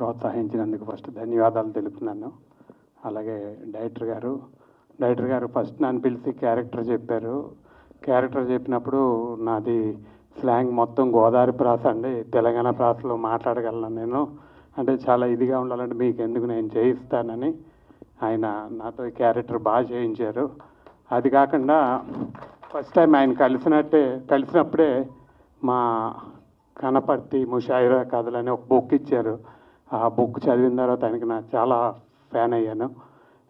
ప్రోత్సహించినందుకు first ధన్యవాదాలు తెలుపుతున్నాను. అలాగే డైరెక్టర్ గారు డైరెక్టర్ గారు ఫస్ట్ నన్ను పిలిచి క్యారెక్టర్ చెప్పారు. క్యారెక్టర్ చెప్పినప్పుడు నాది స్లాంగ్ మొత్తం గోదావరి ప్రాస అండి తెలంగాణ ప్రాసలో మాట్లాడగలను నేను. అంటే చాలా ఇదిగా ఉండాలంటే మీకు ఎందుకు నేను చేయిస్తానని ఆయన నాతో క్యారెక్టర్ బాగా చేయించారు. అది కాకుండా ఫస్ట్ టైం ఆయన కలిసినట్టే కలిసినప్పుడే మా కనపర్తి ముషాయిరా కథలని ఒక బుక్ ఇచ్చారు. ఆ బుక్ చదివిన తర్వాత ఆయనకి నాకు చాలా ఫ్యాన్ అయ్యాను.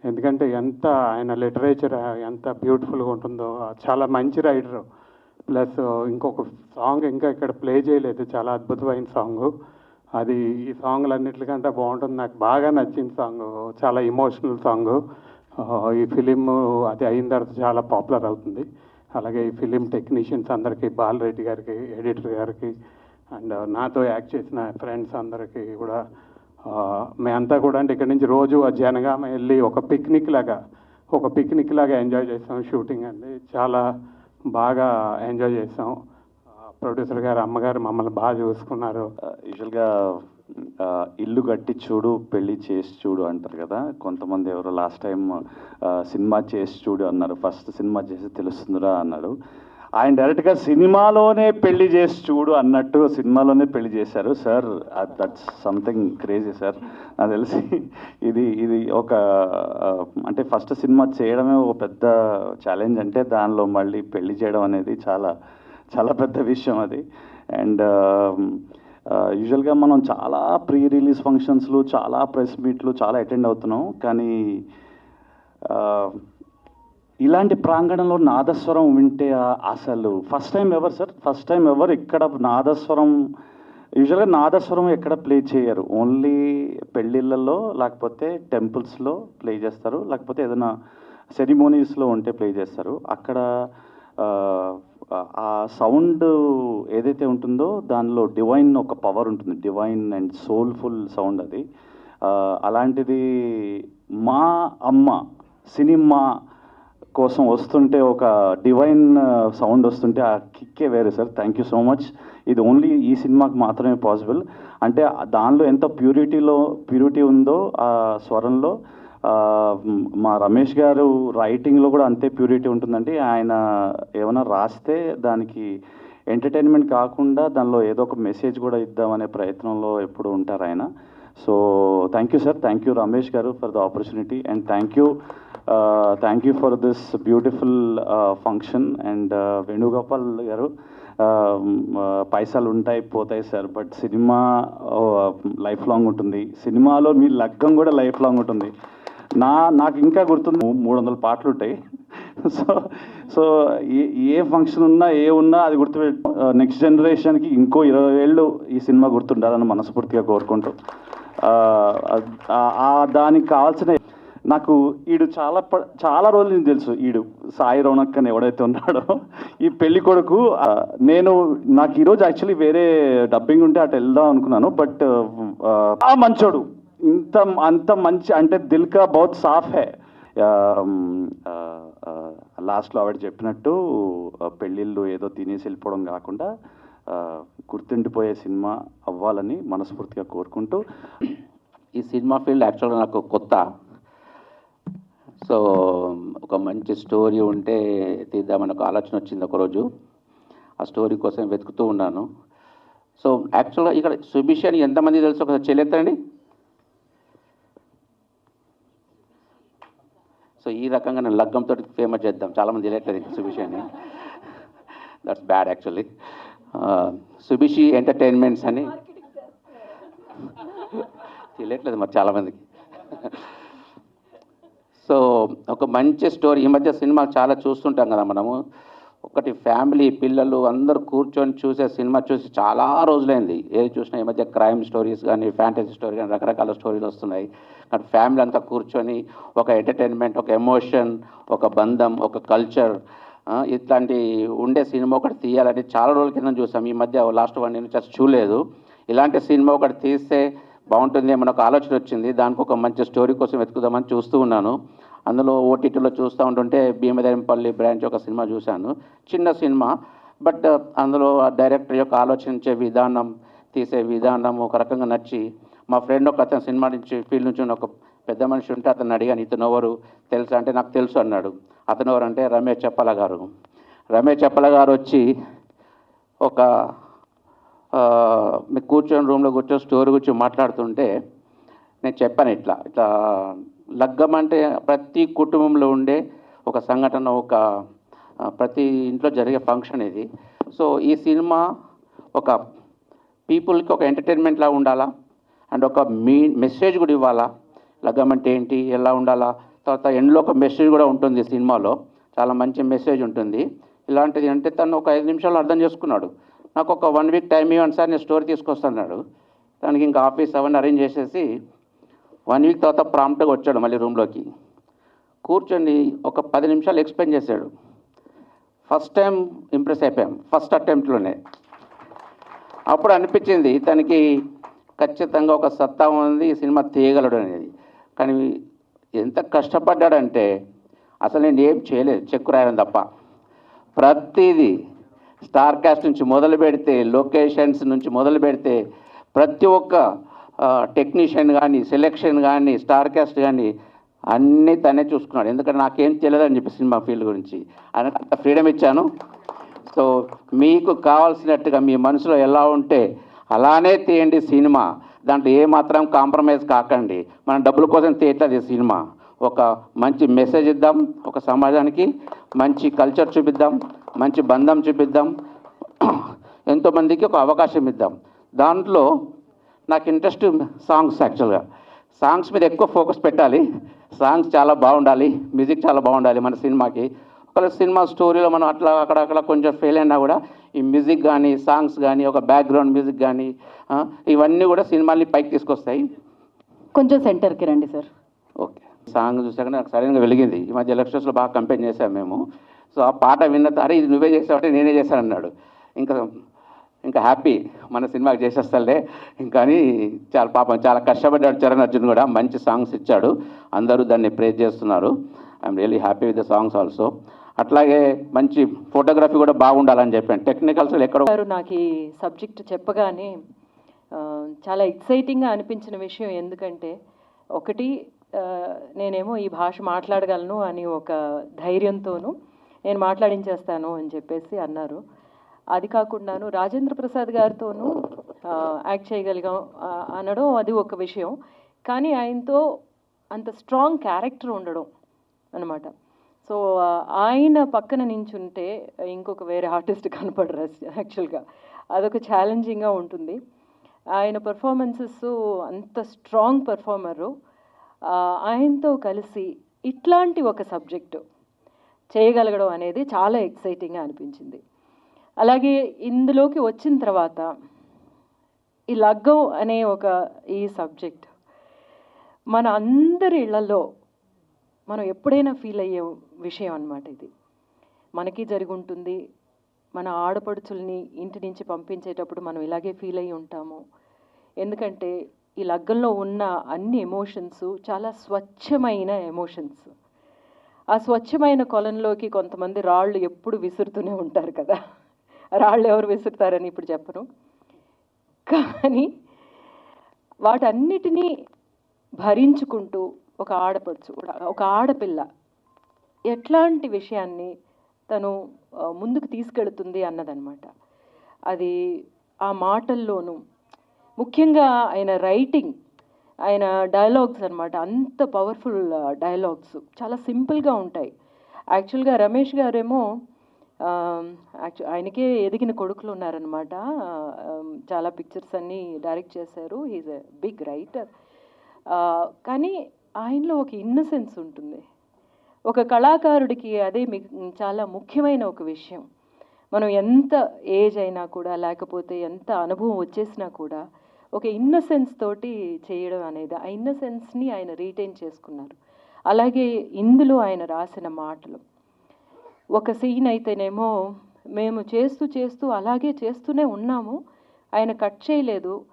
ఎందుకంటే ఎంత ఆయన లిటరేచర్ ఎంత బ్యూటిఫుల్గా ఉంటుందో చాలా మంచి రైటర్. ప్లస్ ఇంకొక సాంగ్ ఇంకా ఇక్కడ ప్లే చేయలేదు. చాలా అద్భుతమైన సాంగ్. అది ఈ సాంగ్లన్నిటికంటే బాగుంటుంది. నాకు బాగా నచ్చిన సాంగ్. చాలా ఇమోషనల్ సాంగ్. ఈ ఫిలిం అది అయిన తర్వాత చాలా పాపులర్ అవుతుంది. అలాగే ఈ ఫిలిం టెక్నీషియన్స్ అందరికీ బాలరెడ్డి గారికి ఎడిటర్ గారికి అండ్ నాతో యాక్ట్ చేసిన ఫ్రెండ్స్ అందరికీ కూడా మేమంతా కూడా అంటే ఇక్కడి నుంచి రోజు ఆ జనగామ వెళ్ళి ఒక పిక్నిక్ లాగా ఒక పిక్నిక్ లాగా ఎంజాయ్ చేసాం షూటింగ్ అండి. చాలా బాగా ఎంజాయ్ చేసాం ప్రొడ్యూసర్ గారు అమ్మగారు మమ్మల్ని బాగా చూసుకున్నారు. యూజువల్గా ఇల్లు కట్టి చూడు పెళ్ళి చేసి చూడు అంటారు కదా. కొంతమంది ఎవరో లాస్ట్ టైం సినిమా చేసి చూడు అన్నారు. ఫస్ట్ సినిమా చేసి తెలుస్తుందిరా అన్నాడు ఆయన డైరెక్ట్గా సినిమాలోనే పెళ్ళి చేసి చూడు అన్నట్టు సినిమాలోనే పెళ్ళి చేశారు. Sir that's something crazy sir నాకు తెలిసి ఇది ఇది ఒక అంటే ఫస్ట్ సినిమా చేయడమే ఒక పెద్ద ఛాలెంజ్ అంటే దానిలో మళ్ళీ పెళ్ళి చేయడం అనేది చాలా చాలా పెద్ద విషయం అది. అండ్ యూజువల్గా మనం చాలా ప్రీ రిలీజ్ ఫంక్షన్స్లు చాలా ప్రెస్ మీట్లు చాలా అటెండ్ అవుతున్నాం. కానీ ఇలాంటి ప్రాంగణంలో నాదస్వరం వింటే అసలు ఫస్ట్ టైం ఎవరు సార్ ఫస్ట్ టైం ఎవరు ఇక్కడ నాదస్వరం యూజువల్గా నాదస్వరం ఎక్కడ ప్లే చేయరు. ఓన్లీ పెళ్ళిళ్ళల్లో లేకపోతే టెంపుల్స్లో ప్లే చేస్తారు. లేకపోతే ఏదైనా సెరిమోనీస్లో ఉంటే ప్లే చేస్తారు. అక్కడ ఆ, సౌండ్ ఏదైతే ఉంటుందో దానిలో డివైన్ ఒక పవర్ ఉంటుంది. డివైన్ అండ్ సోల్ఫుల్ సౌండ్ అది. అలాంటిది మా అమ్మ సినిమా కోసం వస్తుంటే ఒక డివైన్ సౌండ్ uh, వస్తుంటే ఆ కిక్కే వేరే sir. Thank you so much ఇది ఓన్లీ ఈ సినిమాకి మాత్రమే పాసిబుల్ అంటే దానిలో ఎంత ప్యూరిటీలో ప్యూరిటీ ఉందో ఆ స్వరంలో మా రమేష్ గారు రైటింగ్లో కూడా అంతే ప్యూరిటీ ఉంటుందండి. ఆయన ఏమైనా రాస్తే దానికి ఎంటర్టైన్మెంట్ కాకుండా దానిలో ఏదో ఒక మెసేజ్ కూడా ఇద్దామనే ప్రయత్నంలో ఎప్పుడు ఉంటారు ఆయన. So thank you sir thank you Ramesh garu for the opportunity and thank you thank you for this beautiful function and Venugopal garu పైసలు ఉంటాయి పోతాయి sir but cinema life long ఉంటుంది సినిమాలో మీ లగ్గం కూడా లైఫ్ లాంగ్ ఉంటుంది నా నాకు ఇంకా గుర్తుంది మూడు వందల పాటలు ఉంటాయి సో సో ఏ ఏ ఫంక్షన్ ఉన్నా ఏ ఉన్నా అది గుర్తుపెట్టు నెక్స్ట్ జనరేషన్కి ఇంకో ఇరవై ఏళ్ళు ఈ సినిమా గుర్తుండాలని మనస్ఫూర్తిగా కోరుకుంటూ దానికి కావాల్సిన నాకు ఈడు చాలా ప- చాలా రోజులు నేను తెలుసు ఈడు సాయి రౌనక్ అని ఎవడైతే ఉన్నాడో. ఈ పెళ్ళి కొడుకు నేను నాకు ఈరోజు యాక్చువల్లీ వేరే డబ్బింగ్ ఉంటే అటు వెళ్దాం అనుకున్నాను బట్ ఆ మంచోడు. ఇంత అంత మంచి అంటే దిల్కా బౌత్ సాఫ్ హే. లాస్ట్లో ఆవిడ చెప్పినట్టు పెళ్ళిళ్ళు ఏదో తినేసి వెళ్ళిపోవడం కాకుండా గుర్తుండిపోయే సినిమా అవ్వాలని మనస్ఫూర్తిగా కోరుకుంటూ ఈ సినిమా ఫీల్డ్ యాక్చువల్గా నాకు కొత్త. సో ఒక మంచి స్టోరీ ఉంటే తీద్దామని ఒక ఆలోచన వచ్చింది ఒకరోజు. ఆ స్టోరీ కోసం వెతుకుతూ ఉన్నాను. సో యాక్చువల్గా ఇక్కడ సుభిష్ అని ఎంతమంది తెలుసు? ఒకసారి చెల్లెత్తండి సో ఈ రకంగా నేను లగ్గంతో ఫేమస్ చేద్దాం. చాలామంది తెలియట్లేదు సుభిషి అని. That's bad actually Subishi entertainments అని. తెలియట్లేదు మరి చాలామందికి. సో ఒక మంచి స్టోరీ. ఈ మధ్య సినిమాలు చాలా చూస్తుంటాం కదా మనము. ఒకటి ఫ్యామిలీ పిల్లలు అందరూ కూర్చొని చూసే సినిమా చూసి చాలా రోజులైంది. ఏది చూసినా ఈ మధ్య క్రైమ్ స్టోరీస్ కానీ ఫ్యాంటసీ స్టోరీ కానీ రకరకాల స్టోరీలు వస్తున్నాయి. కానీ ఫ్యామిలీ అంతా కూర్చొని ఒక ఎంటర్టైన్మెంట్ ఒక ఎమోషన్ ఒక బంధం ఒక కల్చర్ ఇట్లాంటి ఉండే సినిమా ఒకటి తీయాలని చాలా రోజుల కింద చూసాం. ఈ మధ్య లాస్ట్ వన్ నేను అసలు చూడలేదు. ఇలాంటి సినిమా ఒకటి తీస్తే బాగుంటుంది అని మనకు ఆలోచన వచ్చింది. దానికి ఒక మంచి స్టోరీ కోసం వెతుకుదామని చూస్తూ ఉన్నాను. అందులో ఓటీటీలో చూస్తూ ఉంటుంటే భీమదేవంపల్లి బ్రాంచ్ ఒక సినిమా చూశాను. చిన్న సినిమా. బట్ అందులో ఆ డైరెక్టర్ యొక్క ఆలోచించే విధానం తీసే విధానం ఒక రకంగా నచ్చి మా ఫ్రెండ్ ఒక అతను సినిమా నుంచి ఫీల్డ్ నుంచి ఒక పెద్ద మనిషి ఉంటే అతను అడిగాను ఇతను ఎవరు? తెలుసా? అంటే నాకు తెలుసు అన్నాడు. అతను ఎవరు అంటే రమేష్ చెప్పల గారు. రమేష్ చెప్పల గారు వచ్చి ఒక మీకు కూర్చొని రూమ్లో కూర్చొని స్టోరీ గురించి మాట్లాడుతుంటే నేను చెప్పాను ఇట్లా ఇట్లా లగ్గం అంటే ప్రతి కుటుంబంలో ఉండే ఒక సంఘటన ఒక ప్రతి ఇంట్లో జరిగే ఫంక్షన్ ఇది. సో ఈ సినిమా ఒక పీపుల్కి ఒక ఎంటర్టైన్మెంట్ లాగా ఉండాలా? అండ్ ఒక మీ మెసేజ్ కూడా ఇవ్వాలా? లగ్గం అంటే ఏంటి ఎలా ఉండాలా? తర్వాత ఎండ్లో ఒక మెసేజ్ కూడా ఉంటుంది సినిమాలో. చాలా మంచి మెసేజ్ ఉంటుంది. ఇలాంటిది అంటే తను ఒక ఐదు నిమిషాలు అర్థం చేసుకున్నాడు. నాకు ఒక వన్ వీక్ టైం ఇవ్వండి సార్ నేను స్టోరీ తీసుకొస్తున్నాడు తనకి ఇంకా ఆఫీస్ అవన్నీ అరేంజ్ చేసేసి వన్ వీక్ తర్వాత ప్రాంప్ట్గా వచ్చాడు మళ్ళీ రూమ్లోకి. కూర్చొని ఒక పది నిమిషాలు ఎక్స్ప్లెయిన్ చేశాడు. ఫస్ట్ టైం ఇంప్రెస్ అయిపోయాం. ఫస్ట్ అటెంప్ట్లోనే. అప్పుడు అనిపించింది తనకి ఖచ్చితంగా ఒక సత్తా ఉంది ఈ సినిమా తీయగలడు అనేది. కానీ ఎంత కష్టపడ్డాడంటే అసలు నేను ఏం చేయలేదు చెక్కు రాయడం తప్ప. ప్రతిదీ స్టార్ క్యాస్ట్ నుంచి మొదలు పెడితే లొకేషన్స్ నుంచి మొదలు పెడితే ప్రతి ఒక్క టెక్నీషియన్ కానీ సెలెక్షన్ కానీ స్టార్ క్యాస్ట్ కానీ అన్నీ తనే చూసుకున్నాడు. ఎందుకంటే నాకేం తెలియదని చెప్పి సినిమా ఫీల్డ్ గురించి. ఆయనకు అంత ఫ్రీడమ్ ఇచ్చాను. సో మీకు కావాల్సినట్టుగా మీ మనసులో ఎలా ఉంటే అలానే తీయండి సినిమా. దాంట్లో ఏ మాత్రం కాంప్రమైజ్ కాకండి. మన డబ్బుల కోసం తీయట్లేదు ఈ సినిమా. ఒక మంచి మెసేజ్ ఇద్దాం ఒక సమాజానికి మంచి కల్చర్ చూపిద్దాం మంచి బంధం చూపిద్దాం ఎంతోమందికి ఒక అవకాశం ఇద్దాం. దాంట్లో నాకు ఇంట్రెస్ట్ సాంగ్స్ యాక్చువల్గా. సాంగ్స్ మీద ఎక్కువ ఫోకస్ పెట్టాలి. సాంగ్స్ చాలా బాగుండాలి. మ్యూజిక్ చాలా బాగుండాలి మన సినిమాకి. ఒకవేళ సినిమా స్టోరీలో మనం అట్లా అక్కడ అక్కడ కొంచెం ఫెయిల్ అయినా కూడా ఈ మ్యూజిక్ కానీ సాంగ్స్ కానీ ఒక బ్యాక్గ్రౌండ్ మ్యూజిక్ కానీ ఇవన్నీ కూడా సినిమాని పైకి తీసుకొస్తాయి. కొంచెం సెంటర్కి రండి సార్. ఓకే. సాంగ్ చూసాక నాకు సరైనగా వెలిగింది. ఈ మధ్య ఎలక్షన్స్లో బాగా కంపెయిన్ చేశాము మేము. సో ఆ పాట విన్న అరే ఇది నువ్వే చేసావంటే నేనే చేశాను అన్నాడు ఇంకా ఇంకా హ్యాపీ మన సినిమాకి చేసేస్తాలే. ఇంకా అని చాలా పాపం చాలా కష్టపడ్డాడు చరణ్ అర్జున్ కూడా. మంచి సాంగ్స్ ఇచ్చాడు. అందరూ దాన్ని ప్రేజ్ చేస్తున్నారు. I'm really happy with the songs also అట్లాగే మంచి ఫోటోగ్రఫీ కూడా బాగుండాలని చెప్పాను. టెక్నికల్స్ ఎక్కడ గారు నాకు ఈ సబ్జెక్ట్ చెప్పగానే చాలా ఎక్సైటింగ్గా అనిపించిన విషయం ఎందుకంటే ఒకటి నేనేమో ఈ భాష మాట్లాడగలను అని ఒక ధైర్యంతోనూ నేను మాట్లాడించేస్తాను అని చెప్పేసి అన్నారు. అది కాకుండాను రాజేంద్ర ప్రసాద్ గారితోనూ యాక్ట్ చేయగలిగాం అనడం అది ఒక విషయం. కానీ ఆయనతో అంత స్ట్రాంగ్ క్యారెక్టర్ ఉండడం అనమాట సో ఆయన పక్కన నించుంటే ఇంకొక వేరే ఆర్టిస్ట్ కనపడరు యాక్చువల్గా అదొక ఛాలెంజింగ్గా ఉంటుంది. ఆయన పర్ఫార్మెన్సెస్ అంత స్ట్రాంగ్ పర్ఫార్మరు ఆయనతో కలిసి ఇట్లాంటి ఒక సబ్జెక్టు చేయగలగడం అనేది చాలా ఎక్సైటింగ్గా అనిపించింది. అలాగే ఇందులోకి వచ్చిన తర్వాత ఈ లగ్గం అనే ఒక ఈ సబ్జెక్ట్ మన అందరి ఇళ్ళలో మనం ఎప్పుడైనా ఫీల్ అయ్యే విషయం అనమాట ఇది. మనకి జరిగి ఉంటుంది మన ఆడపడుచుల్ని ఇంటి నుంచి పంపించేటప్పుడు మనం ఇలాగే ఫీల్ అయ్యి ఉంటాము. ఎందుకంటే ఈ లగ్గంలో ఉన్న అన్ని ఎమోషన్స్ చాలా స్వచ్ఛమైన ఎమోషన్స్. ఆ స్వచ్ఛమైన కొలంలోకి కొంతమంది రాళ్ళు ఎప్పుడు విసురుతూనే ఉంటారు కదా. రాళ్ళు ఎవరు విసురుతారని ఇప్పుడు చెప్పను. కానీ వాటన్నిటినీ భరించుకుంటూ ఒక ఆడపడుచు ఒక ఆడపిల్ల ఎట్లాంటి విషయాన్ని తను ముందుకు తీసుకెళ్తుంది అన్నదనమాట అది ఆ మాటల్లోనూ ముఖ్యంగా ఆయన రైటింగ్ ఆయన డైలాగ్స్ అన్నమాట అంత పవర్ఫుల్ డైలాగ్స్ చాలా సింపుల్గా ఉంటాయి. యాక్చువల్గా రమేష్ గారేమో యాక్చు ఆయనకే ఎదిగిన కొడుకులు ఉన్నారనమాట చాలా పిక్చర్స్ అన్నీ డైరెక్ట్ చేశారు. He's a big writer. కానీ ఆయనలో ఒక ఇన్నసెన్స్ ఉంటుంది. ఒక కళాకారుడికి అదే మి- చాలా ముఖ్యమైన ఒక విషయం. మనం ఎంత ఏజ్ అయినా కూడా లేకపోతే ఎంత అనుభవం వచ్చేసినా కూడా ఒక ఇన్నసెన్స్ తోటి చేయడం అనేది ఆ ఇన్నసెన్స్ని ఆయన రీటైన్ చేసుకున్నారు. అలాగే ఇందులో ఆయన రాసిన మాటలు. ఒక సీన్ అయితేనేమో మేము చేస్తూ చేస్తూ అలాగే చేస్తూనే ఉన్నాము. ఆయన కట్ చేయలేదు.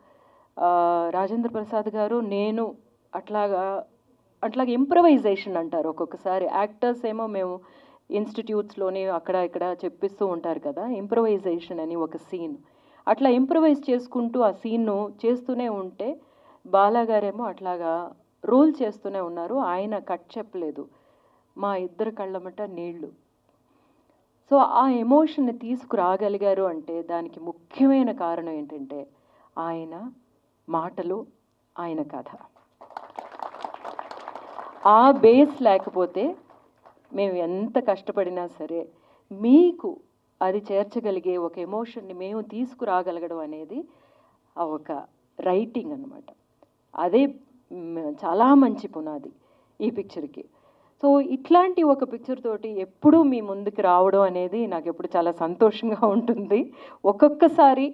రాజేంద్ర ప్రసాద్ గారు నేను అట్లాగా అట్లాగే ఇంప్రవైజేషన్ అంటారు. ఒక్కొక్కసారి యాక్టర్స్ ఏమో మేము ఇన్స్టిట్యూట్స్లోని అక్కడ ఇక్కడ చెప్పిస్తూ ఉంటారు కదా ఇంప్రవైజేషన్ అని ఒక సీన్ అట్లా ఇంప్రవైజ్ చేసుకుంటూ ఆ సీన్ను చేస్తూనే ఉంటే బాలాగారేమో అట్లాగా రోల్ చేస్తూనే ఉన్నారు. ఆయన కట్ చెప్పలేదు. మా ఇద్దరు కళ్ళమట నీళ్ళు. సో ఆ ఎమోషన్ని తీసుకురాగలిగారు అంటే దానికి ముఖ్యమైన కారణం ఏంటంటే ఆయన మాటలు ఆయన కథ. ఆ బేస్ లేకపోతే మేము ఎంత కష్టపడినా సరే మీకు అది చేర్చగలిగే ఒక ఎమోషన్ని మేము తీసుకురాగలగడం అనేది ఒక రైటింగ్ అన్నమాట. అదే చాలా మంచి పునాది ఈ పిక్చర్కి. సో ఇట్లాంటి ఒక పిక్చర్ తోటి ఎప్పుడూ మీ ముందుకు రావడం అనేది నాకు ఎప్పుడు చాలా సంతోషంగా ఉంటుంది. ఒక్కొక్కసారి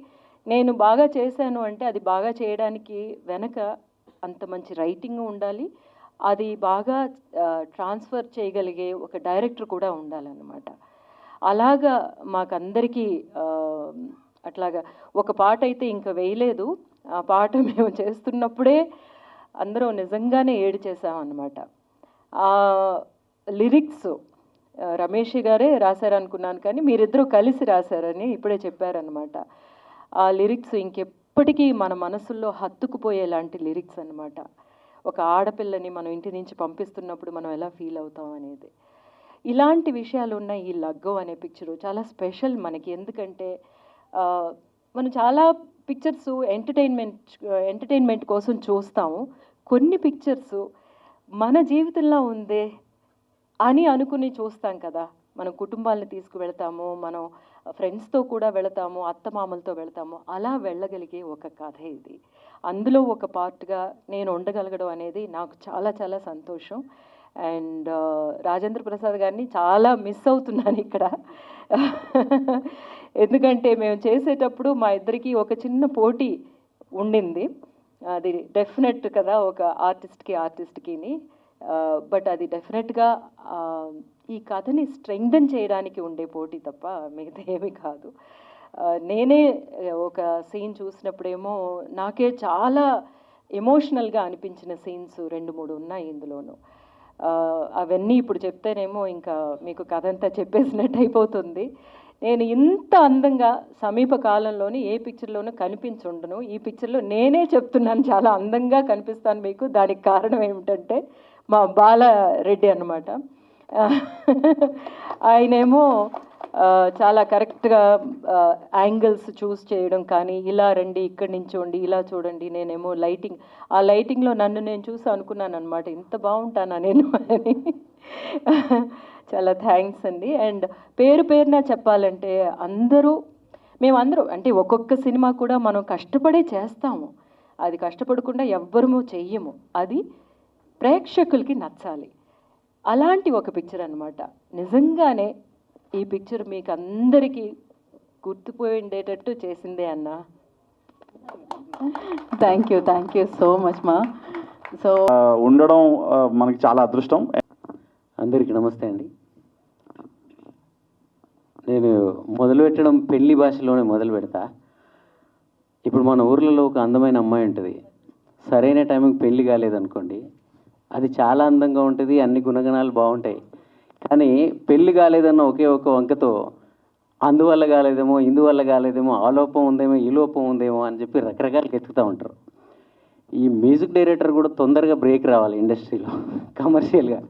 నేను బాగా చేశాను అంటే అది బాగా చేయడానికి వెనక అంత మంచి రైటింగ్ ఉండాలి. అది బాగా ట్రాన్స్ఫర్ చేయగలిగే ఒక డైరెక్టర్ కూడా ఉండాలన్నమాట. అలాగా మాకందరికీ అట్లాగా ఒక పాట అయితే ఇంకా వేయలేదు. ఆ పాట మేము చేస్తున్నప్పుడే అందరం నిజంగానే ఏడు చేసామన్నమాట. ఆ లిరిక్స్ రమేష్ గారే రాశారనుకున్నాను కానీ మీరిద్దరూ కలిసి రాశారని ఇప్పుడే చెప్పారనమాట ఆ లిరిక్స్ ఇంకెప్పటికీ మన మనసుల్లో హత్తుకుపోయేలాంటి లిరిక్స్ అనమాట ఒక ఆడపిల్లని మనం ఇంటి నుంచి పంపిస్తున్నప్పుడు మనం ఎలా ఫీల్ అవుతాం అనేది. ఇలాంటి విషయాలు ఉన్న ఈ లగ్గం అనే పిక్చరు చాలా స్పెషల్ మనకి. ఎందుకంటే మనం చాలా పిక్చర్స్ ఎంటర్టైన్మెంట్ ఎంటర్టైన్మెంట్ కోసం చూస్తాము. కొన్ని పిక్చర్స్ మన జీవితంలో ఉందే అని అనుకుని చూస్తాం కదా. మనం కుటుంబాలను తీసుకువెళ్తాము మనం ఫ్రెండ్స్తో కూడా వెళతాము అత్తమామలతో వెళతాము. అలా వెళ్ళగలిగే ఒక కథ ఇది. అందులో ఒక పార్ట్గా నేను ఉండగలగడం అనేది నాకు చాలా చాలా సంతోషం. అండ్ రాజేంద్ర ప్రసాద్ గారిని చాలా మిస్ అవుతున్నాను ఇక్కడ. ఎందుకంటే మేము చేసేటప్పుడు మా ఇద్దరికి ఒక చిన్న పోటీ ఉండింది. అది డెఫినెట్ కదా ఒక ఆర్టిస్ట్కి ఆర్టిస్ట్కిని. బట్ అది డెఫినెట్గా ఈ కథని స్ట్రెంగ్దన్ చేయడానికి ఉండే పోటీ తప్ప మిగతా ఏమీ కాదు. నేనే ఒక సీన్ చూసినప్పుడేమో నాకే చాలా ఎమోషనల్గా అనిపించిన సీన్స్ రెండు మూడు ఉన్నాయి ఇందులోనూ. అవన్నీ ఇప్పుడు చెప్తేనేమో ఇంకా మీకు కథ అంతా చెప్పేసినట్టు అయిపోతుంది. నేను ఇంత అందంగా సమీప కాలంలోని ఏ పిక్చర్లోనూ కనిపించుండను. ఈ పిక్చర్లో నేనే చెప్తున్నాను చాలా అందంగా కనిపిస్తాను మీకు. దానికి కారణం ఏమిటంటే మా బాలారెడ్డి అనమాట ఆయనేమో చాలా కరెక్ట్గా యాంగిల్స్ చూస్ చేయడం కానీ ఇలా రండి ఇక్కడి నుంచోండి ఇలా చూడండి నేనేమో లైటింగ్ ఆ లైటింగ్లో నన్ను నేను చూసి అనుకున్నాను అనమాట ఇంత బాగుంటానా నేను అని. చాలా థ్యాంక్స్ అండి. అండ్ పేరు పేరున చెప్పాలంటే అందరూ మేమందరూ అంటే ఒక్కొక్క సినిమా కూడా మనం కష్టపడే చేస్తాము. అది కష్టపడకుండా ఎవ్వరము చెయ్యము. అది ప్రేక్షకులకి నచ్చాలి. అలాంటి ఒక పిక్చర్ అనమాట నిజంగానే ఈ పిక్చర్ మీకు అందరికీ గుర్తుపోయి ఉండేటట్టు చేసిందే అన్నా. Thank you thank you so much మా సో ఉండడం మనకి చాలా అదృష్టం. అందరికీ నమస్తే అండి. నేను మొదలు పెట్టడం పెళ్ళి భాషలోనే మొదలు పెడతా. ఇప్పుడు మన ఊర్లలో ఒక అందమైన అమ్మాయి ఉంటుంది. సరైన టైంకి పెళ్ళి కాలేదనుకోండి అది చాలా అందంగా ఉంటుంది అన్ని గుణగణాలు బాగుంటాయి. కానీ పెళ్ళి కాలేదన్న ఒకే ఒక వంకతో అందువల్ల కాలేదేమో ఇందువల్ల కాలేదేమో ఆ లోపం ఉందేమో ఈ లోపం ఉందేమో అని చెప్పి రకరకాలుగా ఎత్తుకుతూ ఉంటారు. ఈ మ్యూజిక్ డైరెక్టర్ కూడా తొందరగా బ్రేక్ రావాలి ఇండస్ట్రీలో కమర్షియల్గా.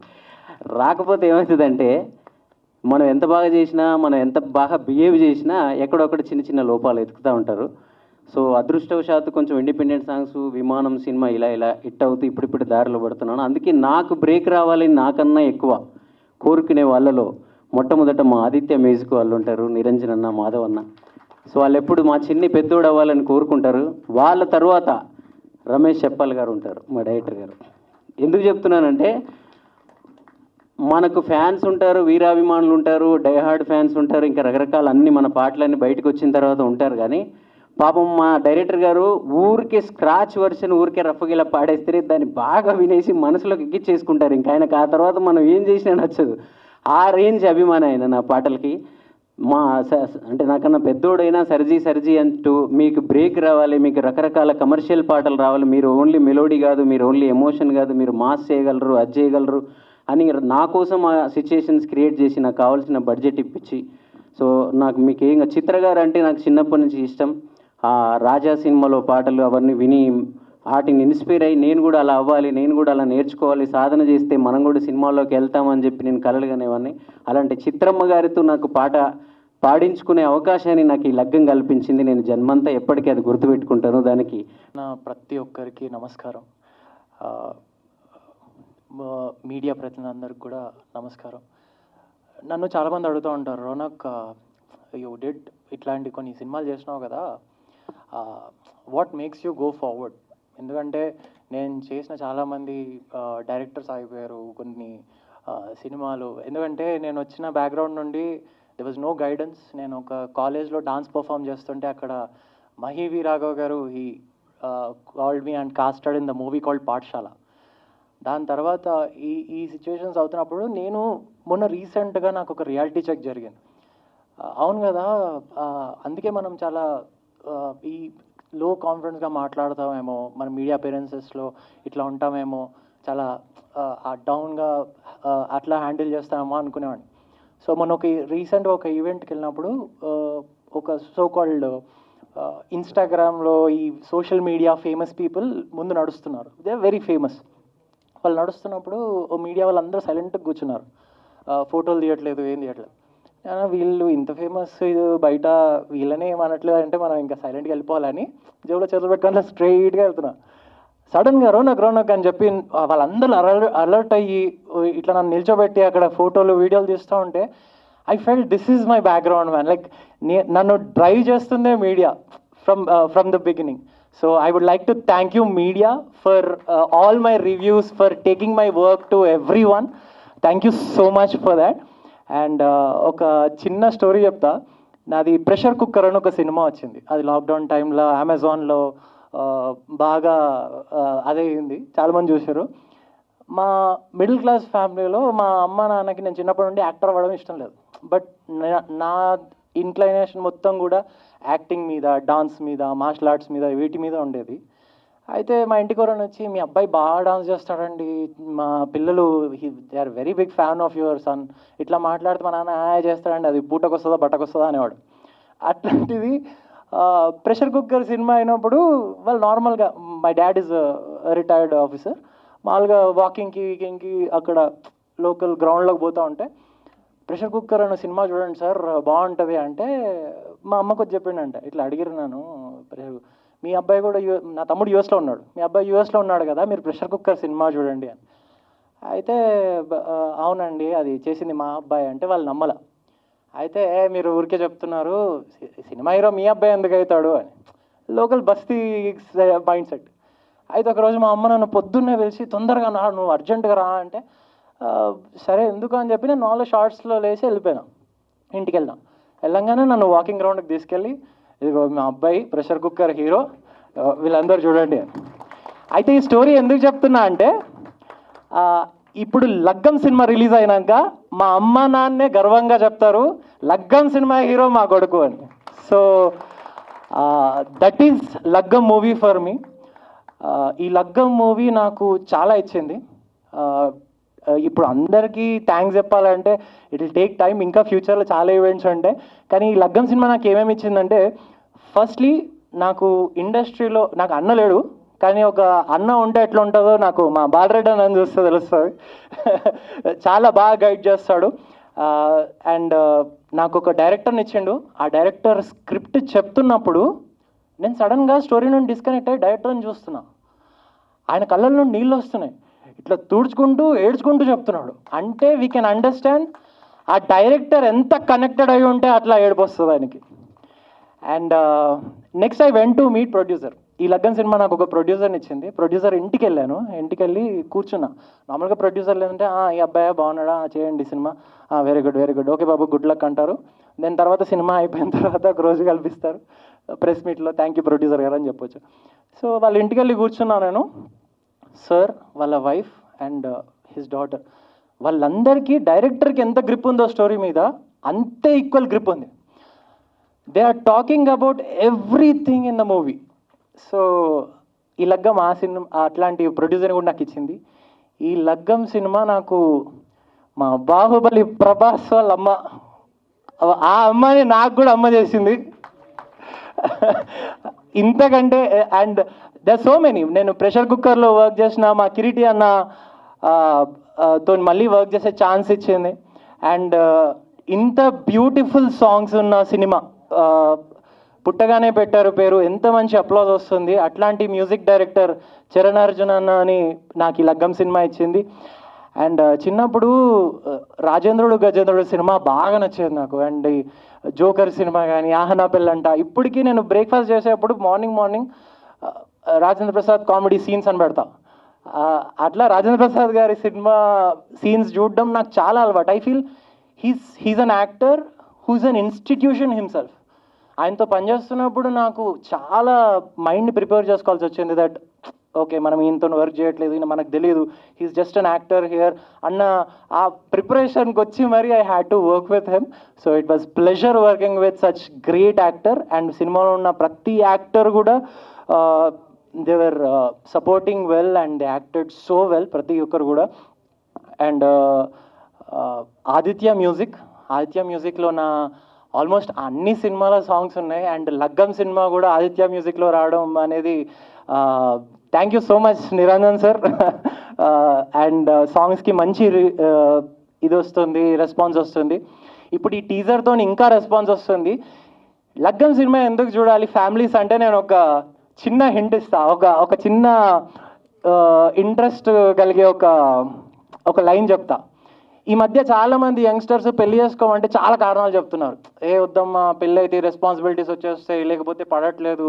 రాకపోతే ఏమవుతుందంటే మనం ఎంత బాగా చేసినా మనం ఎంత బాగా బిహేవ్ చేసినా ఎక్కడొక్కడ చిన్న చిన్న లోపాలు ఎత్తుకుతూ ఉంటారు. సో అదృష్టవశాత్తు కొంచెం ఇండిపెండెంట్ సాంగ్స్ విమానం సినిమా ఇలా ఇలా హిట్ అవుతూ ఇప్పుడిప్పుడు దారిలో పడుతున్నాను. అందుకే నాకు బ్రేక్ రావాలి నాకన్నా ఎక్కువ. కోరుకునే వాళ్ళలో మొట్టమొదట మా ఆదిత్య మ్యూజిక్ వాళ్ళు ఉంటారు నిరంజన్ అన్న మాధవ్ అన్న. సో వాళ్ళు ఎప్పుడు మా చిన్ని పెద్దోడు అవ్వాలని కోరుకుంటారు. వాళ్ళ తర్వాత రమేష్ చెప్పాల్ గారు ఉంటారు మా డైరెక్టర్ గారు. ఎందుకు చెప్తున్నానంటే మనకు ఫ్యాన్స్ ఉంటారు వీరాభిమానులు ఉంటారు డైహార్డ్ ఫ్యాన్స్ ఉంటారు ఇంకా రకరకాల అన్ని మన పాటలన్నీ బయటకు వచ్చిన తర్వాత ఉంటారు కానీ పాపం మా డైరెక్టర్ గారు ఊరికే స్క్రాచ్ వర్షన్ ఊరికే రఫగిలా పాడేస్తే దాన్ని బాగా వినేసి మనసులోకి ఎక్కిచ్చేసుకుంటారు. ఇంకా ఆయనకు ఆ తర్వాత మనం ఏం చేసినా నచ్చదు. ఆ రేంజ్ అభిమానం ఆయన నా పాటలకి. మా స- అంటే నాకన్నా పెద్దోడైనా సర్జీ సర్జీ అంటూ మీకు బ్రేక్ రావాలి మీకు రకరకాల కమర్షియల్ పాటలు రావాలి మీరు ఓన్లీ మెలోడీ కాదు మీరు ఓన్లీ ఎమోషన్ కాదు మీరు మాస్ చేయగలరు అది చేయగలరు అని నా కోసం ఆ సిచ్యుయేషన్స్ క్రియేట్ చేసి నాకు కావాల్సిన బడ్జెట్ ఇప్పించి సో నాకు మీకు ఏం చిత్ర గారు అంటే నాకు చిన్నప్పటి నుంచి ఇష్టం. ఆ రాజా సినిమాలో పాటలు అవన్నీ విని వాటిని ఇన్స్పైర్ అయ్యి నేను కూడా అలా అవ్వాలి నేను కూడా అలా నేర్చుకోవాలి సాధన చేస్తే మనం కూడా సినిమాల్లోకి వెళ్తామని చెప్పి నేను కలలుగానేవాడిని అలాంటి చిత్రమ్మ గారితో నాకు పాట పాడించుకునే అవకాశాన్ని నాకు ఈ లగ్గం కల్పించింది. నేను జన్మంతా ఎప్పటికీ అది గుర్తుపెట్టుకుంటాను. దానికి నా ప్రతి ఒక్కరికి నమస్కారం. మీడియా మ- మీడియా కూడా నమస్కారం. నన్ను చాలామంది అడుగుతూ ఉంటారు రోనక్ యూ డిడ్ ఇట్లాంటి కొన్ని సినిమాలు చేసినావు కదా what makes you go forward ఎందుకంటే నేను చేసిన చాలామంది డైరెక్టర్స్ అయిపోయారు కొన్ని సినిమాలు. ఎందుకంటే నేను వచ్చిన బ్యాక్గ్రౌండ్ నుండి ది వాజ్ నో గైడెన్స్ నేను ఒక కాలేజ్లో డాన్స్ పర్ఫామ్ చేస్తుంటే అక్కడ మహి వి రాఘవ్ గారు ఈ called me and casted in the movie called Pathashala దాని తర్వాత ఈ ఈ సిచ్యువేషన్స్ అవుతున్నప్పుడు నేను మొన్న రీసెంట్గా నాకు ఒక రియాలిటీ చెక్ జరిగింది. అవును కదా అందుకే మనం చాలా ఈ లో కాన్ఫిడెన్స్గా మాట్లాడతామేమో మన మీడియా పేరెన్సెస్లో ఇట్లా ఉంటామేమో చాలా డౌన్గా అట్లా హ్యాండిల్ చేస్తామేమో అనుకునేవాడిని. సో మొన్న ఒక రీసెంట్ ఒక ఈవెంట్కి వెళ్ళినప్పుడు ఒక సో కాల్డ్ ఇన్స్టాగ్రామ్లో ఈ సోషల్ మీడియా ఫేమస్ పీపుల్ ముందు నడుస్తున్నారు. దే వెరీ ఫేమస్ వాళ్ళు నడుస్తున్నప్పుడు మీడియా వాళ్ళందరూ సైలెంట్గా కూర్చున్నారు. ఫోటోలు తీయట్లేదు ఏం తీయట్లేదు. వీళ్ళు ఇంత ఫేమస్ ఇది బయట వీళ్ళనే ఏమనట్లేదు అంటే మనం ఇంకా సైలెంట్గా వెళ్ళిపోవాలని జేబులో చేతులు పెట్టుకొని స్ట్రైట్గా వెళ్తున్నా. సడన్గా రోనక్ రోనక్ అని చెప్పి వాళ్ళందరూ అలర్ట్ అలర్ట్ అయ్యి ఇట్లా నన్ను నిల్చోబెట్టి అక్కడ ఫోటోలు వీడియోలు తీస్తూ ఉంటే I fell this is my background man like నన్ను drive చేస్తుందే media from from the beginning so I would like to thank you media for all my reviews for taking my work to everyone thank you so much for that and ఒక చిన్న story చెప్తా. నాది pressure cooker అని ఒక cinema వచ్చింది. అది lockdown టైంలో అమెజాన్లో బాగా ఆ, అదే అయింది. చాలామంది చూశారు. మా మిడిల్ క్లాస్ ఫ్యామిలీలో మా అమ్మ నాన్నకి నేను చిన్నప్పటి నుండి యాక్టర్ అవ్వడం ఇష్టం లేదు. బట్ నా ఇన్క్లైనేషన్ మొత్తం కూడా యాక్టింగ్ మీద డాన్స్ మీద మార్షల్ ఆర్ట్స్ మీద వీటి మీద ఉండేది. అయితే మా ఇంటికి ఎవరైనా వచ్చి మీ అబ్బాయి బాగా డాన్స్ చేస్తాడండి. మా పిల్లలు they are very big fan of your son ఇట్లా మాట్లాడితే మా నాన్న "ఆ, చేస్తాడండి. అది పూటకు వస్తుందా అనేవాడు. అట్లాంటిది ప్రెషర్ కుక్కర్ సినిమా అయినప్పుడు వాళ్ళు నార్మల్గా my dad is retired officer మామూలుగా వాకింగ్కి వీకింగ్కి అక్కడ లోకల్ గ్రౌండ్లోకి పోతూ ఉంటే ప్రెషర్ కుక్కర్ అనే సినిమా చూడండి సార్ బాగుంటుంది అంటే మా అమ్మకు వచ్చి చెప్పిండంట ఇట్లా అడిగిరు నన్ను ప్రెషర్ మీ అబ్బాయి కూడా యూ నా తమ్ముడు యూఎస్లో ఉన్నాడు. మీ అబ్బాయి యూఎస్లో ఉన్నాడు కదా మీరు ప్రెషర్ కుక్కర్ సినిమా చూడండి అని. అయితే అవునండి అది చేసింది మా అబ్బాయి అంటే వాళ్ళు నమ్మల. అయితే మీరు ఊరికే చెప్తున్నారు సి- సినిమా హీరో మీ అబ్బాయి ఎందుకు అవుతాడు అని. లోకల్ బస్తీ మైండ్ సెట్. అయితే ఒకరోజు మా అమ్మ నన్ను పొద్దున్నే పిలిచి తొందరగా నా నువ్వు అర్జెంటుగా రా అంటే సరే ఎందుకు అని చెప్పి నేను నాలుగు షార్ట్స్లో లేచి వెళ్ళిపోయినా. ఇంటికి వెళ్దాం వెళ్ళంగానే నన్ను వాకింగ్ గ్రౌండ్కి తీసుకెళ్ళి ఇదిగో మా అబ్బాయి ప్రెషర్ కుక్కర్ హీరో వీళ్ళందరూ చూడండి. అయితే ఈ స్టోరీ ఎందుకు చెప్తున్నా అంటే ఇప్పుడు లగ్గం సినిమా రిలీజ్ అయినాక మా అమ్మ నాన్నే గర్వంగా చెప్తారు లగ్గం సినిమా హీరో మా కొడుకు అని. So that is Laggam movie for me ఈ లగ్గం మూవీ నాకు చాలా ఇచ్చింది. ఇప్పుడు అందరికీ థ్యాంక్స్ చెప్పాలంటే ఇట్ విల్ టేక్ టైం ఇంకా ఫ్యూచర్లో చాలా ఈవెంట్స్ ఉంటాయి కానీ ఈ లగ్గం సినిమా నాకు ఏమేమి ఇచ్చిందంటే ఫస్ట్లీ నాకు ఇండస్ట్రీలో నాకు అన్న లేడు. కానీ ఒక అన్న ఉంటే ఎట్లా ఉంటుందో నాకు మా బాలరెడ్డి అని చూస్తే తెలుస్తుంది. చాలా బాగా గైడ్ చేస్తాడు. అండ్ నాకు ఒక డైరెక్టర్ని ఇచ్చిండు. ఆ డైరెక్టర్ స్క్రిప్ట్ చెప్తున్నప్పుడు నేను సడన్గా స్టోరీ నుండి డిస్కనెక్ట్ అయ్యి డైరెక్టర్ని చూస్తున్నా. ఆయన కళ్ళల్లో నీళ్ళు వస్తున్నాయి. ఇట్లా తుడుచుకుంటూ ఏడ్చుకుంటూ చెప్తున్నాడు. అంటే వీ కెన్ అండర్స్టాండ్ ఆ డైరెక్టర్ ఎంత కనెక్టెడ్ అయి ఉంటే అట్లా ఏడిపోస్తుంది ఆయనకి. And next I went to meet producer ఈ లగ్గన్ సినిమా నాకు ఒక ప్రొడ్యూసర్ని ఇచ్చింది. ప్రొడ్యూసర్ ఇంటికి వెళ్ళాను ఇంటికి వెళ్ళి కూర్చున్నా. నార్మల్గా ప్రొడ్యూసర్ లేదంటే "ఆ, ఈ అబ్బాయి బాగున్నాడా? చేయండి cinema. Very good very good okay బాబు గుడ్ లక్ అంటారు. దాని తర్వాత సినిమా అయిపోయిన తర్వాత ఒక రోజు కల్పిస్తారు. ప్రెస్ మీట్లో థ్యాంక్ యూ ప్రొడ్యూసర్ గారు అని చెప్పొచ్చు. సో వాళ్ళ ఇంటికి వెళ్ళి కూర్చున్నా నేను. సార్ వాళ్ళ wife and uh, his daughter వాళ్ళందరికీ డైరెక్టర్కి ఎంత గ్రిప్ ఉందో స్టోరీ మీద అంతే ఈక్వల్ గ్రిప్ ఉంది. They are talking about everything in the movie so ఈ లగ్గం ఆ సినిమా అట్లాంటి ప్రొడ్యూసర్ కూడా నాకు ఇచ్చింది. ఈ లగ్గం సినిమా నాకు మా బాహుబలి ప్రభాస్ వాళ్ళ అమ్మ ఆ అమ్మని నాకు కూడా అమ్మ చేసింది. ఇంతకంటే అండ్ దే సో మెనీ నేను ప్రెషర్ కుక్కర్లో వర్క్ చేసిన మా కిరీటి అన్న తో మళ్ళీ వర్క్ చేసే ఛాన్స్ ఇచ్చింది. అండ్ ఇంత బ్యూటిఫుల్ సాంగ్స్ ఉన్న సినిమా పుట్టగానే పెట్టారు పేరు ఎంత మంచి అప్లాజ్ వస్తుంది. అట్లాంటి మ్యూజిక్ డైరెక్టర్ చరణ్ అర్జున్ అన్న అని నాకు ఈ లగ్గం సినిమా ఇచ్చింది. అండ్ చిన్నప్పుడు రాజేంద్రుడు గజేంద్రుడు సినిమా బాగా నచ్చేది నాకు. అండ్ జోకర్ సినిమా కానీ ఆహనా పెళ్ళంట ఇప్పటికీ నేను బ్రేక్ఫాస్ట్ చేసేటప్పుడు morning morning Rajendra Prasad comedy scenes అని పెడతా. అట్లా రాజేంద్ర ప్రసాద్ గారి సినిమా సీన్స్ చూడడం నాకు చాలా అలవాటు. I feel he's he's an actor who's an institution himself. ఆయనతో పనిచేస్తున్నప్పుడు నాకు చాలా మైండ్ ప్రిపేర్ చేసుకోవాల్సి వచ్చింది దట్ ఓకే మనం ఈయనతో వర్క్ చేయట్లేదు ఈయన మనకు తెలియదు he's just an actor here అన్న ఆ ప్రిపరేషన్కి వచ్చి మరి I had to work with him. So it was pleasure working with such great actor and సినిమాలో ఉన్న ప్రతి యాక్టర్ కూడా they were supporting well and they acted so well ప్రతి ఒక్కరు కూడా. అండ్ ఆదిత్య మ్యూజిక్ ఆదిత్య మ్యూజిక్లో నా ఆల్మోస్ట్ అన్ని సినిమాల సాంగ్స్ ఉన్నాయి. అండ్ లగ్గం సినిమా కూడా ఆదిత్య మ్యూజిక్లో రావడం అనేది thank you so much Niranjan sir and సాంగ్స్కి మంచి రి- uh, ఇది వస్తుంది రెస్పాన్స్ వస్తుంది. ఇప్పుడు ఈ టీజర్తో ఇంకా రెస్పాన్స్ వస్తుంది. లగ్గం సినిమా ఎందుకు చూడాలి? ఫ్యామిలీస్ అంటే నేను ఒక చిన్న హింట్ ఇస్తా. ఒక ఒక చిన్న ఇంట్రెస్ట్ కలిగే ఒక ఒక లైన్ చెప్తా. ఈ మధ్య చాలా మంది యంగ్స్టర్స్ పెళ్ళి చేసుకోమంటే చాలా కారణాలు చెప్తున్నారు. ఏ వద్దమ్మా పెళ్ళి అయితే రెస్పాన్సిబిలిటీస్ వచ్చేస్తాయి లేకపోతే పడట్లేదు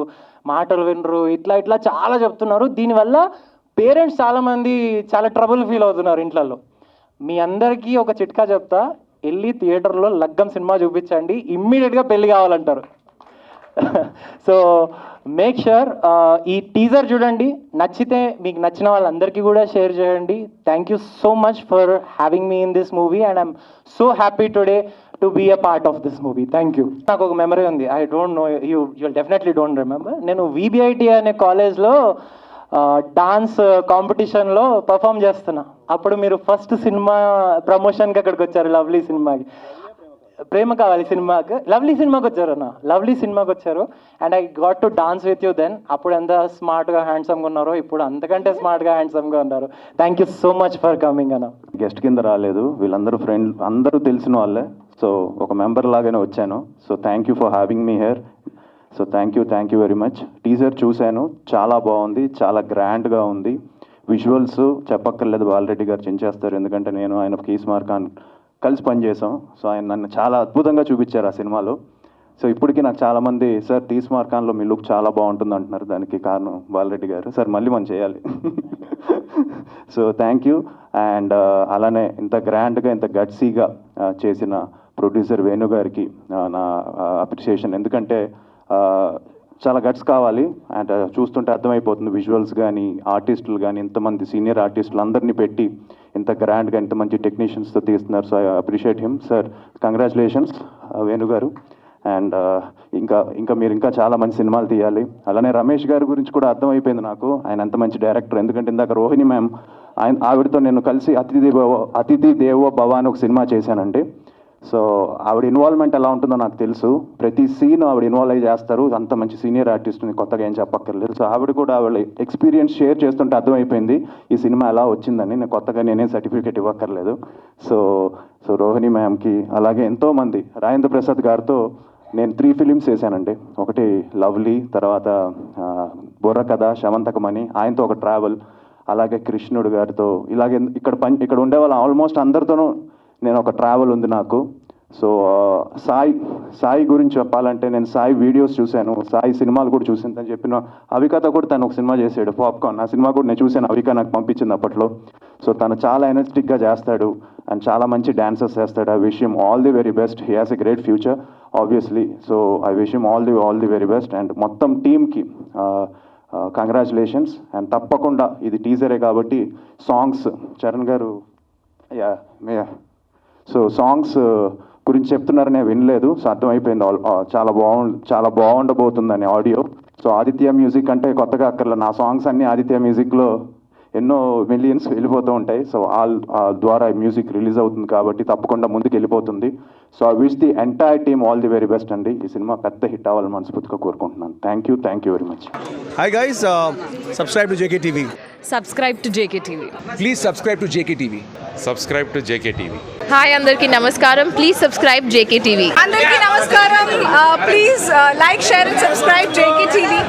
మాటలు వినరు ఇట్లా ఇట్లా చాలా చెప్తున్నారు. దీనివల్ల పేరెంట్స్ చాలామంది చాలా ట్రబుల్ ఫీల్ అవుతున్నారు ఇంట్లలో మీ అందరికీ ఒక చిట్కా చెప్తా. వెళ్ళి థియేటర్లో లగ్గం సినిమా చూపించండి. ఇమ్మీడియట్గా పెళ్ళి కావాలంటారు. సో మేక్ షూర్ ఈ టీజర్ చూడండి. నచ్చితే మీకు నచ్చిన వాళ్ళందరికీ కూడా షేర్ చేయండి. Thank you so much for having me in this movie and I'm so happy today to be a part of this movie thank you నాకు ఒక మెమరీ ఉంది. I don't know you you definitely don't remember నేను VBIT అనే కాలేజ్లో dance కాంపిటీషన్లో perform చేస్తున్నా. అప్పుడు మీరు ఫస్ట్ సినిమా ప్రమోషన్కి అక్కడికి వచ్చారు. లవ్లీ సినిమాకి ప్రేమ కావాలి సినిమాకి లవ్లీ సినిమాకి వచ్చారు అన్న. లవ్లీ సినిమాకి వచ్చారు. And I got to dance with you then అప్పుడు ఎంత స్మార్ట్గా హ్యాండ్సమ్గా ఉన్నారో ఇప్పుడు అంతకంటే స్మార్ట్గా హ్యాండ్సమ్గా ఉన్నారు. Thank you so much for coming అన్న. గెస్ట్ కింద రాలేదు. వీళ్ళందరూ ఫ్రెండ్ అందరూ తెలిసిన వాళ్ళే. సో ఒక మెంబర్ లాగానే వచ్చాను. So thank you for having me here so thank you thank you very much teaser చూశాను. చాలా బాగుంది. చాలా గ్రాండ్గా ఉంది. విజువల్స్ చెప్పక్కర్లేదు. బాలరెడ్డి గారు చించేస్తారు. ఎందుకంటే నేను ఆయన కీస్ మార్కాన్ కలిసి పనిచేసాం సో ఆయన నన్ను చాలా అద్భుతంగా చూపించారు ఆ సినిమాలో. సో ఇప్పటికీ నాకు చాలామంది సార్ తీస్ మార్కాన్లో మీ లుక్ చాలా బాగుంటుంది అంటున్నారు. దానికి కారణం బాలరెడ్డి గారు. సార్ మళ్ళీ మనం చేయాలి. సో థ్యాంక్ యూ అండ్ అలానే ఇంత గ్రాండ్గా ఇంత గట్సీగా uh, చేసిన ప్రొడ్యూసర్ వేణు గారికి uh, నా uh, అప్రిషియేషన్ ఎందుకంటే చాలా గట్స్ కావాలి. అండ్ చూస్తుంటే అర్థమైపోతుంది విజువల్స్ కానీ ఆర్టిస్టులు కానీ ఇంతమంది సీనియర్ ఆర్టిస్టులు అందరినీ పెట్టి ఇంత గ్రాండ్గా ఇంత మంచి టెక్నీషియన్స్తో తీస్తున్నారు. So I appreciate him. Sir congratulations Venu garu. And ఇంకా ఇంకా మీరు ఇంకా చాలా మంచి సినిమాలు తీయాలి. అలానే రమేష్ గారి గురించి కూడా అర్థమైపోయింది నాకు. ఆయన ఎంత మంచి డైరెక్టర్. ఎందుకంటే ఇందాక రోహిణి మ్యామ్ ఆయన ఆవిడతో నేను కలిసి అతిథి అతిథి దేవో భవ అని ఒక సినిమా చేశానండి. సో ఆవిడ ఇన్వాల్వ్మెంట్ ఎలా ఉంటుందో నాకు తెలుసు. ప్రతి సీన్ ఆవిడ ఇన్వాల్వ్ అయ్యి చేస్తారు. అంత మంచి సీనియర్ ఆర్టిస్ట్ని కొత్తగా ఏం చెప్పక్కర్లేదు. సో ఆవిడ కూడా ఆవిడ ఎక్స్పీరియన్స్ షేర్ చేస్తుంటే అర్థమైపోయింది. ఈ సినిమా ఎలా వచ్చిందని నేను కొత్తగా నేనేం సర్టిఫికేట్ ఇవ్వక్కర్లేదు. సో సో రోహిణి మ్యామ్కి అలాగే ఎంతోమంది. రాజేంద్ర ప్రసాద్ గారితో నేను త్రీ ఫిలిమ్స్ చేశానండి. ఒకటి లవ్లీ తర్వాత బుర్ర కథ శవంతకమని ఆయనతో ఒక ట్రావెల్ అలాగే కృష్ణుడు గారితో ఇలాగే ఇక్కడ పని ఇక్కడ ఉండే వాళ్ళు ఆల్మోస్ట్ అందరితోనూ నేను ఒక ట్రావెల్ ఉంది నాకు. సో సాయి సాయి గురించి చెప్పాలంటే నేను సాయి వీడియోస్ చూశాను. సాయి సినిమాలు కూడా చూసింది అని చెప్పిన అవికత కూడా తను ఒక సినిమా చేశాడు పాప్కార్న్ ఆ సినిమా కూడా నేను చూశాను. అవిక నాకు పంపించింది అప్పట్లో. సో తను చాలా ఎనర్జెటిక్గా చేస్తాడు అండ్ చాలా మంచి డాన్సర్స్ చేస్తాడు. I wish him all the very best he has a great future obviously so I wish him all the all the very best and మొత్తం టీమ్కి కంగ్రాచులేషన్స్ అండ్ తప్పకుండా ఇది టీజరే కాబట్టి సాంగ్స్ చరణ్ గారు యా మే- సో సాంగ్స్ uh, గురించి చెప్తున్నారు నేను వినలేదు. సో అర్థమైపోయింది ఆల్- చాలా బాగుండు చాలా బాగుండబోతుందని ఆడియో. సో ఆదిత్య మ్యూజిక్ అంటే కొత్తగా అక్కర్లే నా సాంగ్స్ అన్నీ ఆదిత్య మ్యూజిక్లో ఎన్నో మిలియన్స్ వెళ్ళిపోతూ ఉంటాయి. సో ఆల్ ద్వారా మ్యూజిక్ రిలీజ్ అవుతుంది కాబట్టి తప్పకుండా ముందుకు వెళ్ళిపోతుంది. So I wish the entire team all the very best అండి. ఈ సినిమా పెద్ద హిట్ అవ్వాలని మనస్ఫూర్తిగా కోరుకుంటున్నాను. Thank you thank you very much Hi guys, uh, subscribe to JKTV. Subscribe to JKTV Please subscribe to JKTV. subscribe to JKTV. Hi అందరికీ నమస్కారం. Please subscribe JKTV అందరికీ నమస్కారం. Please like share and subscribe JK TV